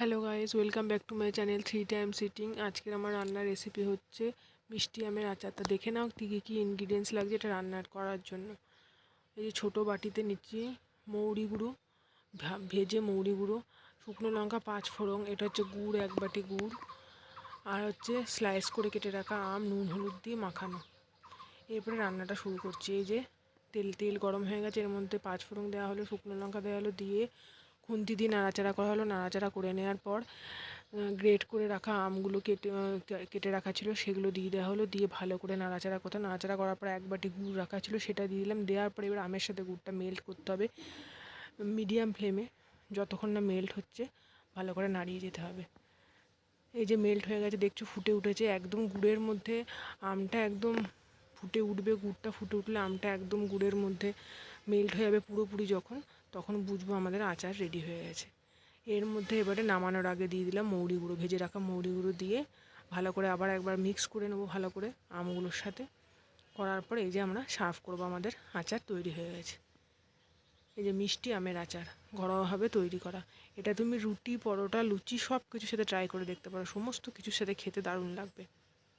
Hello guys welcome back to my channel three time sitting আজকের আমার রান্নার recipe হচ্ছে মিষ্টি আমের আচারটা দেখে নাও কী কী ইনগ্রিডিয়েন্টস লাগছে এটা রান্নার করার জন্য। এই যে ছোটো বাটিতে নিচ্ছি মৌরি গুঁড়ো ভেজে মৌরি গুঁড়ো, শুকনো লঙ্কা, পাঁচ ফোড়ন, এটা হচ্ছে গুড়, এক বাটি গুড়, আর হচ্ছে স্লাইস করে কেটে রাখা আম, নুন, হলুদ দিয়ে মাখানো। এরপরে রান্নাটা শুরু করছি। এই যে তেল তেল গরম হয়ে গেছে, এর মধ্যে পাঁচ ফোড়ন দেওয়া হলো, শুকনো লঙ্কা দেওয়া হলো, দিয়ে খুন্তি দিয়ে নাড়াচাড়া করা হলো। নাড়াচাড়া করে নেওয়ার পর গ্রেট করে রাখা আমগুলো কেটে কেটে রাখা ছিল, সেগুলো দিয়ে দেওয়া হলো। দিয়ে ভালো করে নাড়াচাড়া করতে নাড়াচাড়া করার পর এক বাটি গুড় রাখা ছিল, সেটা দিয়ে দিলাম। দেওয়ার পর এবার আমের সাথে গুড়টা মেল্ট করতে হবে। মিডিয়াম ফ্লেমে যতক্ষণ না মেল্ট হচ্ছে, ভালো করে নাড়িয়ে যেতে হবে। এই যে মেল্ট হয়ে গেছে, দেখছ ফুটে উঠেছে। একদম গুড়ের মধ্যে আমটা একদম ফুটে উঠবে, গুড়টা ফুটে উঠলে আমটা একদম গুড়ের মধ্যে মেল্ট হয়ে যাবে পুরোপুরি যখন। তখন বুঝব আমাদের আচার রেডি হয়ে গেছে। এর মধ্যে এবারে নামানোর আগে দিয়ে দিলাম মৌরি গুঁড়ো, ভেজে রাখা মৌরি গুঁড়ো দিয়ে ভালো করে আবার একবার মিক্স করে নেব ভালো করে আমগুলোর সাথে। করার পর এই যে আমরা সার্ভ করব আমাদের আচার তৈরি হয়ে গেছে। এই যে মিষ্টি আমের আচার, ঘরোয়াভাবে তৈরি করা। এটা তুমি রুটি, পরোটা, লুচি সব কিছুর সাথে ট্রাই করে দেখতে পারো। সমস্ত কিছুর সাথে খেতে দারুণ লাগবে।